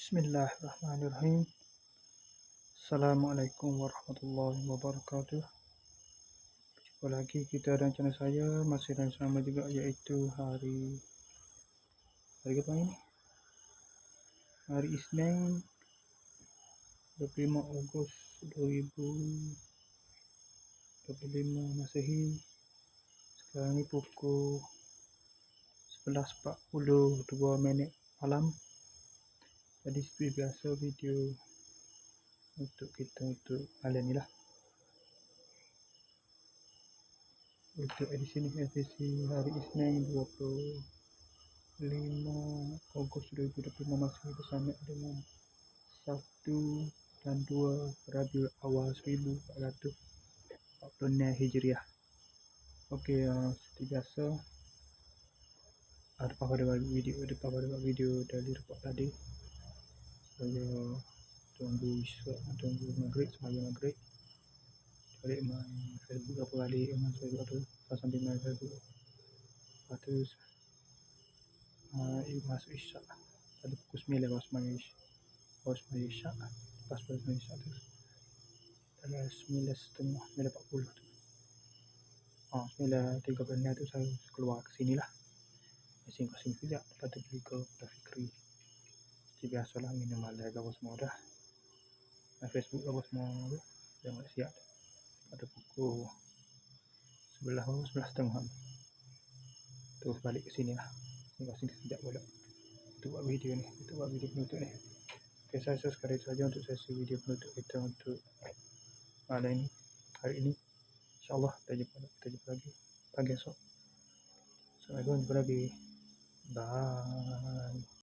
Bismillahirrahmanirrahim. Assalamualaikum warahmatullahi wabarakatuh. Jumpa lagi kita dan channel saya masih dan sama juga iaitu hari hari apa ini? Hari Isnin 25 Ogos 2025 Masehi. Sekarang ni pukul 11.42 minit malam jadi seperti biasa video untuk kita untuk kalian ni lah. Untuk edisi ni edisi hari Isnin 25 Ogos 2025 masih bersama dengan 1 dan 2 Rabiul Awal 1446 Hijriah. Okey, uh, seperti biasa ada pada video ada pada video dari report tadi saya tunggu isyak tunggu maghrib semaya maghrib. Balik main Facebook apa balik main Facebook tu pas sampai main Facebook. Lepas tu uh, masuk isyak. Pada pukul 9 lepas main isyak lepas main isyak lepas main isyak tu dalam 9 setengah 9.40 tu. Oh, 9.13 tu saya keluar ke sini lah. Masing-masing sekejap. Lepas tu pergi ke Tafikri biasa lah minum malai ke apa semua dah. Facebook apa semua dah nak siap. Pada pukul sebelah oh, sebelah setengah. Terus balik ke sini lah. Masing-masing sekejap pula. Untuk buat video ni untuk buat video penutup ni. Ok saya rasa sekali saja untuk sesi video penutup kita untuk malam ni hari ini insyaAllah kita jumpa, kita jumpa lagi. Pagi esok. Assalamualaikum jumpa lagi. Bye